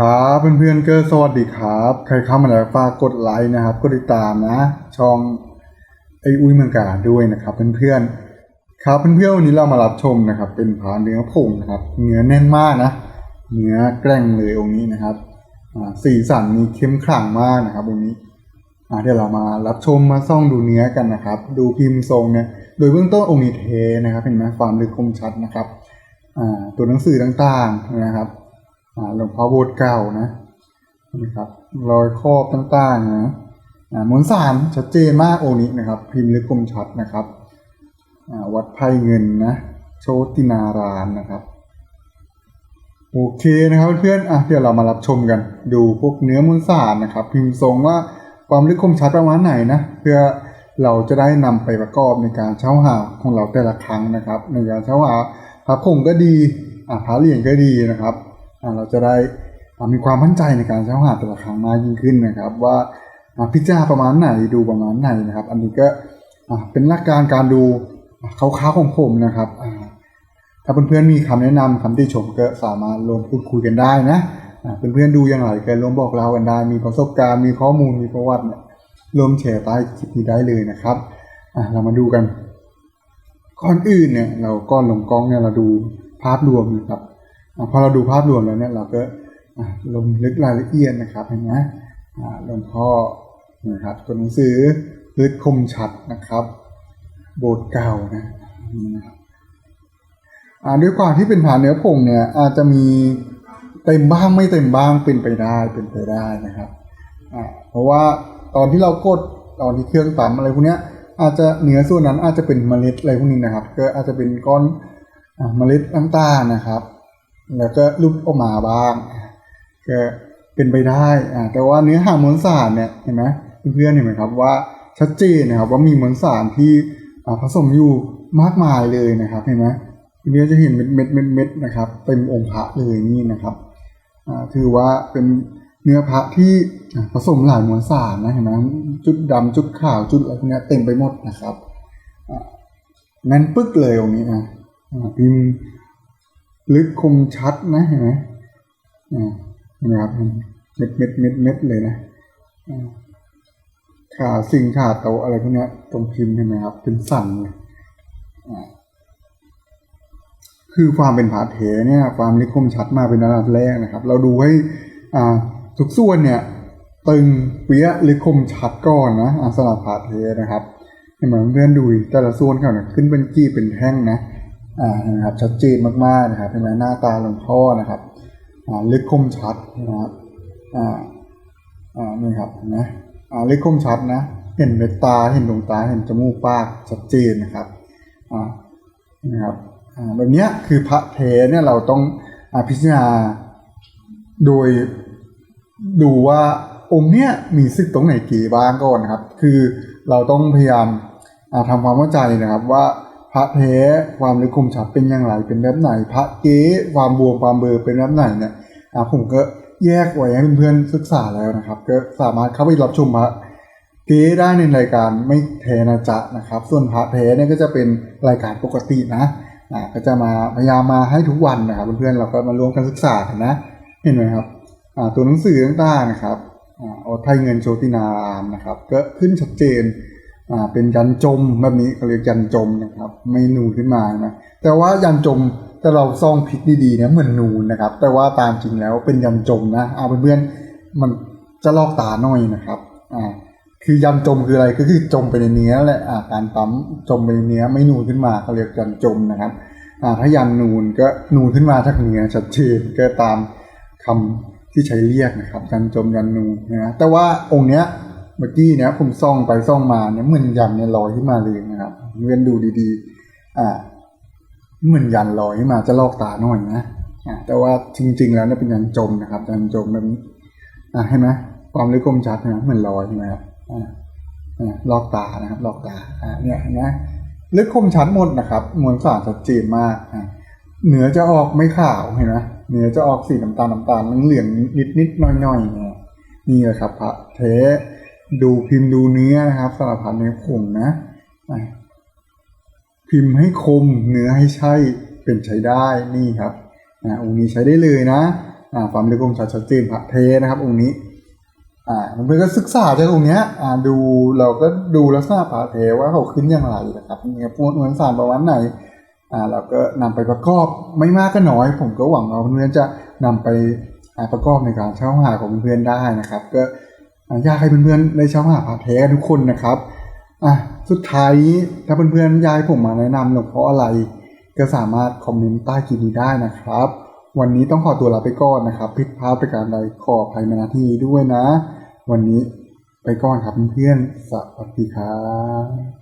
ครับเพื่อนๆก็สวัสดีครับ ใครเข้ามาแล้วฝากกดไลค์นะครับ กดติดตามนะ ช่องไออุ้ยเมืองกาด้วยนะครับเพื่อนๆครับเพื่อนๆวันนี้เรามารับชมนะครับ เป็นผาเนื้อผงนะครับเนื้อแน่นมากนะเนื้อแกร่งเลยองค์นี้นะครับสีสันมีเข้มขลังมากนะครับองค์นี้เดี๋ยวเรามารับชมมาส่องดูเนื้อกันนะครับ ดูพิมพ์ทรงเนี่ยโดยเบื้องต้นองค์นี้เทนะครับเห็นไหมความลึกคมชัดนะครับตัวหนังสือต่างๆนะครับ หลวงพ่อโบสถ์เก่านะนะครับรอยครอบต่างๆนะมวลสารชัดเจนมากองค์นี้นะครับ พิมพ์ลึกคมชัดนะครับวัดไพ่เงินนะโชตินารามนะครับโอเคนะครับเพื่อนๆอะเดี๋ยวเรามารับชมกัน ดูพวกเนื้อมวลสารนะครับ พิมพ์ทรงว่าความลึกคมชัดประมาณไหนนะเพื่อเราจะได้นำไปประกอบในการเช่าหาของเราแต่ละครั้งนะครับ ในการเช่าหาพระผงก็ดีอ่าพระเหรียญก็ดีนะครับ เราจะได้มีความมั่นใจในการเช่าหาแต่ละครั้งมากยิ่งขึ้นนะครับ ว่าพิจารณาประมาณไหนดูประมาณไหนนะครับ อันนี้ก็เป็นหลักการการดูคร่าวๆของผมนะครับถ้าเพื่อนๆมีคำแนะนำคำติชมก็สามารถลงพูดคุยกันได้นะเพื่อนๆดูอย่างไรก็ร่วมบอกเรากันได้ มีประสบการณ์มีข้อมูลมีประวัติเนี่ยรวมแชร์ใต้คลิปนี้ได้เลยนะครับเรามาดูกันก่อนอื่นเนี่ยเราก้อนลงกล้องเนี่ยเราดูภาพรวมนะครับ พอเราดูภาพรวมแล้วเนี่ยเราก็ลงลึกรายละเอียดนะครับเห็นไหมหลวงพ่อนะครับตัวหนังสือลึกคมชัดนะครับ โบสถ์เก่านะนะครับอ่าด้วยความที่เป็นผ่าเนื้อผงเนี่ยอาจจะมีเต็มบ้างไม่เต็มบ้างเป็นไปได้เป็นไปได้นะครับอ่าเพราะว่าตอนที่เรากดตอนที่เครื่องปั๊มอะไรพวกเนี้ยอาจจะเนื้อส่วนนั้นอาจจะเป็นเมล็ดอะไรพวกนี้นะครับ ก็อาจจะเป็นก้อนอเมล็ดน้ำตาลนะครับ แล้วก็ลุดออกมาบ้างก็เป็นไปได้อ่าแต่ว่าเนื้อหามวลสารเนี่ยเห็นไหมเพื่อนๆเห็นไหมครับว่าชัดเจนนะครับว่ามีมวลสารที่ผสมอยู่มากมายเลยนะครับเห็นไหมเพื่อนจะเห็นเม็ดเม็ดเม็ดเม็ดนะครับเต็มองค์พระเลยนี่นะครับถือว่าเป็นเนื้อพระที่ผสมหลายมวลสารนะเห็นไหมจุดดำจุดขาวจุดอะไรพวกนี้เต็มไปหมดนะครับอ่าแน่นปึ๊กเลยองค์นี้นะพิมพ์ ลึกคมชัดนะเห็นไหมอ่านไหมครับเม็ดเม็ดเม็ดเม็ดเลยนะอ่าขาสิ่งขาโตอะไรพวกนี้ตรงพิมพ์เห็นไหมครับ เป็นสั่นเลยอ่าคือความเป็นผาเถเนี่ย ความลึกคมชัดมาเป็นอันดับแรกนะครับ เราดูให้อ่าทุกส่วนเนี่ย ตึงเปี้ยลึกคมชัดก่อนนะอ่าสลับผาเทนะครับเห็นไหมเพื่อนดูแต่ละส่วนเขาเนี่ยขึ้นเป็นกี้เป็นแท่งนะ นะครับชัดเจนมากๆนะครับเห็นไหมหน้าตาหลวงพ่อนะครับอ่าลึกคมชัดนะครับอ่าอ่านี่ครับนไหมอ่าลึกคมชัดนะเห็นเม็ดตาเห็นดวงตาเห็นจมูกปากชัดเจนนะครับอ่านะครับอ่าแบบเนี้ยคือพระเทเนี่ยเราต้องอ่าพิจารณาโดยดูว่าองค์เนี้ยมีซึกตรงไหนกี่บ้างก่อนนะครับ คือเราต้องพยายามอ่าทำความเข้าใจนะครับว่า พระเทความลึกคมชัดเป็นอย่างไรเป็นแบบไหน พระเก๊ความบวมความเบลอเป็นแบบไหนเนี่ยอ่าผมก็แยกไว้ให้เพื่อนๆศึกษาแล้วนะครับ ก็สามารถเข้าไปรับชมพระเก๊ได้ในรายการไม่เทนะจ๊ะนะครับ ส่วนพระเทเนี่ยก็จะเป็นรายการปกตินะอ่าก็จะมาพยายามมาให้ทุกวันนะครับเพื่อนๆเราก็มาร่วมกันศึกษากันนะเห็นไหมครับอ่าตัวหนังสือต่างๆนะครับอ่าอไทยเงินโชตินารามนะครับ ก็ขึ้นชัดเจน เป็นยันจมแบบนี้เขาเรียกยันจมนะครับไม่นูนขึ้นมานะแต่ว่ายันจมแต่เราซ่องพิกดีๆเนี่ยเหมือนนูนนะครับ แต่ว่าตามจริงแล้วเป็นยันจมนะเอาเพื่อนๆมันจะลอกตาหน่อยนะครับอ่าคือยันจมคืออะไรก็คือจมไปในเนื้อแหละอ่าการปั๊มจมไปในเนื้อไม่นูนขึ้นมาเขาเรียกยันจมนะครับอ่าถ้ายันนูนก็นูนขึ้นมาจากเนื้อชัดเจนก็ตามคำที่ใช้เรียกนะครับยันจมยันนูนนะแต่ว่าองค์เนี้ย เมื่อกี้เนี่ยผมส่องไปส่องมาเนี่ยเหมือนยันเนี่ยลอยขึ้นมาเลยนะครับเพื่อนดูดีๆ อ่าเหมือนยันลอยขึ้นมาจะลอกตาหน่อยนะอ่าแต่ว่าจริง ๆ แล้วเนี่ยเป็นยันจมนะครับยันจมแบบนี้อ่าเห็นไหมความลึกคมชัดนะเหมือนลอยใช่ไหมครับอ่าอ่าลอกตานะครับลอกตาอ่าเนี่ยนไหมลึกคมชัดหมดนะครับมวลสารชัดเจนมากอ่าเนื้อจะออกไม่ขาวเห็นไหมเนื้อจะออกสีน้ำตาลน้ำตาลเหลืองนิดๆหน่อยๆเนี่ยนี่แหละครับพระเท ดูพิมพ์ดูเนื้อนะครับสารพัดเนื้อผงนะ พิมพ์ให้คมเนื้อให้ใช่เป็นใช้ได้นี่ครับอะองค์นี้ใช้ได้เลยนะความลึกองค์ชายชัดเจนพระเทนะครับองค์นี้อ่าเพื่อนก็ศึกษาจากองค์เนี้ยอ่าดูเราก็ดูลักษณะพระเทว่าเขาขึ้นอย่างไรนะครับเนี่ยพวกมวลสารประวัติไหนอ่าเราก็นำไปประกอบไม่มากก็น้อย ผมก็หวังว่าเพื่อนจะนำไปประกอบในการเช่าหาของเพื่อนได้นะครับ ก็ อ่ายากให้เพื่อนๆได้เช่าหาพระเทกันทุกคนนะครับอะสุดท้ายนี้ถ้าเพื่อนๆยายผมมาแนะนำหลวงพ่ออะไร ก็สามารถคอมเมนต์ใต้คลิปนี้ได้นะครับ วันนี้ต้องขอตัวลาไปก่อนนะครับผิดพลาดประการใดขออภัยมาณที่นี้ด้วยนะ วันนี้ไปก่อนครับเพื่อนๆสวัสดีครับ